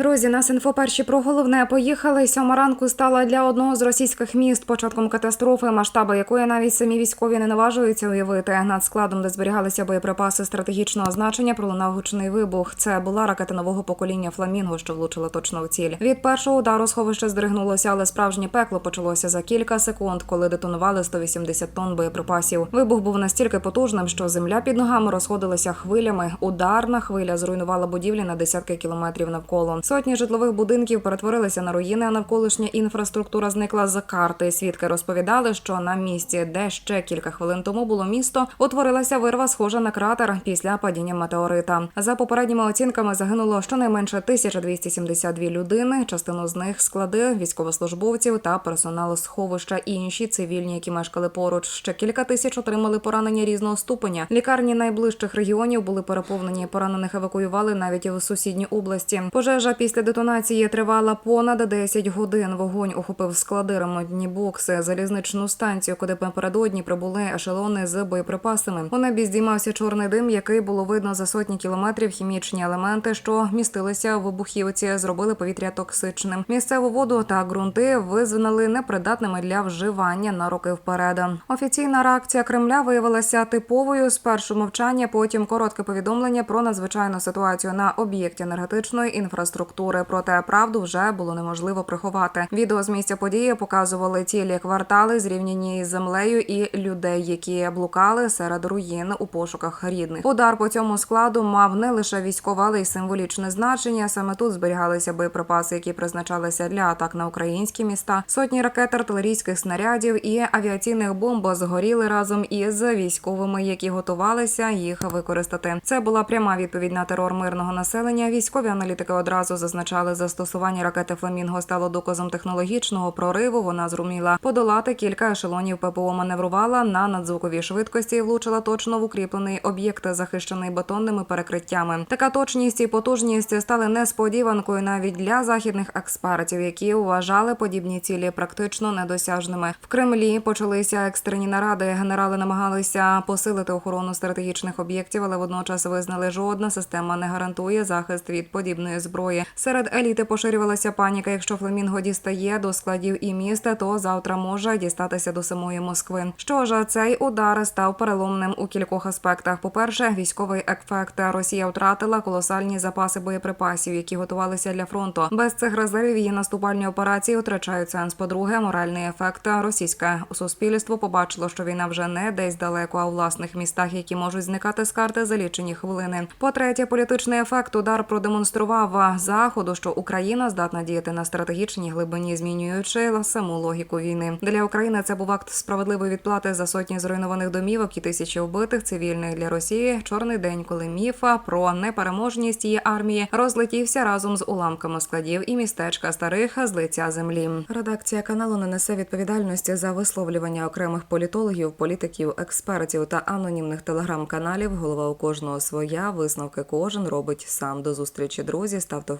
Друзі, нас інфо перші про головне поїхали. Сьома ранку стала для одного з російських міст початком катастрофи, масштаби якої навіть самі військові не наважуються уявити. Над складом, де зберігалися боєприпаси стратегічного значення, пролунав гучний вибух. Це була ракета нового покоління Фламінго, що влучила точно в ціль. Від першого удару сховище здригнулося, але справжнє пекло почалося за кілька секунд, коли детонували 180 тонн боєприпасів. Вибух був настільки потужним, що земля під ногами розходилася хвилями. Ударна хвиля зруйнувала будівлі на десятки кілометрів навколо. Сотні житлових будинків перетворилися на руїни, а навколишня інфраструктура зникла з карти. Свідки розповідали, що на місці, де ще кілька хвилин тому було місто, утворилася вирва, схожа на кратер після падіння метеорита. За попередніми оцінками загинуло щонайменше 1272 людини. Частину з них склади військовослужбовців та персонал сховища. і Інші цивільні, які мешкали поруч. Ще кілька тисяч отримали поранення різного ступеня. Лікарні найближчих регіонів були переповнені. Поранених евакуювали навіть і в сусідні області. Пожежа після детонації тривала понад 10 годин. Вогонь охопив склади, ремонтні бокси, залізничну станцію, куди напередодні прибули ешелони з боєприпасами. У небі здіймався чорний дим, який було видно за сотні кілометрів. Хімічні елементи, що містилися в вибухівці, зробили повітря токсичним. Місцеву воду та ґрунти визнали непридатними для вживання на роки вперед. Офіційна реакція Кремля виявилася типовою. Спершу мовчання, потім коротке повідомлення про надзвичайну ситуацію на об'єкті енергетичної інфраструктури. Проте правду вже було неможливо приховати. Відео з місця події показували цілі квартали, зрівняні із землею і людей, які блукали серед руїн у пошуках рідних. Удар по цьому складу мав не лише військове, але й символічне значення. Саме тут зберігалися боєприпаси, які призначалися для атак на українські міста. Сотні ракет, артилерійських снарядів і авіаційних бомб згоріли разом із військовими, які готувалися їх використати. Це була пряма відповідь на терор мирного населення. Військові аналітики одразу зазначали, застосування ракети Фламінго стало доказом технологічного прориву. Вона зруміла подолати кілька ешелонів ППО маневрувала на надзвуковій швидкості і влучила точно в укріплений об'єкт, захищений бетонними перекриттями. Така точність і потужність стали несподіванкою навіть для західних експертів, які вважали подібні цілі практично недосяжними. В Кремлі почалися екстрені наради. Генерали намагалися посилити охорону стратегічних об'єктів, але водночас визнали, жодна система не гарантує захист від подібної зброї. Серед еліти поширювалася паніка. Якщо фламінго дістає до складів і міста, то завтра може дістатися до самої Москви. Що ж, цей удар став переломним у кількох аспектах. По перше, військовий ефект. Росія втратила колосальні запаси боєприпасів, які готувалися для фронту. Без цих резервів її наступальні операції втрачають сенс. По-друге, моральний ефект. Російське суспільство побачило, що війна вже не десь далеко, а у власних містах, які можуть зникати з карти за лічені хвилини. По-третє, політичний ефект удар продемонстрував заходу, що Україна здатна діяти на стратегічній глибині, змінюючи саму логіку війни. Для України це був акт справедливої відплати за сотні зруйнованих домівок і тисячі вбитих цивільних для Росії. Чорний день, коли міфа про непереможність її армії розлетівся разом з уламками складів і містечка старих з лиця землі. Редакція каналу не несе відповідальності за висловлювання окремих політологів, політиків, експертів та анонімних телеграм-каналів. Голова у кожного своя. Висновки кожен робить сам. До зустрічі, друзі. Ставте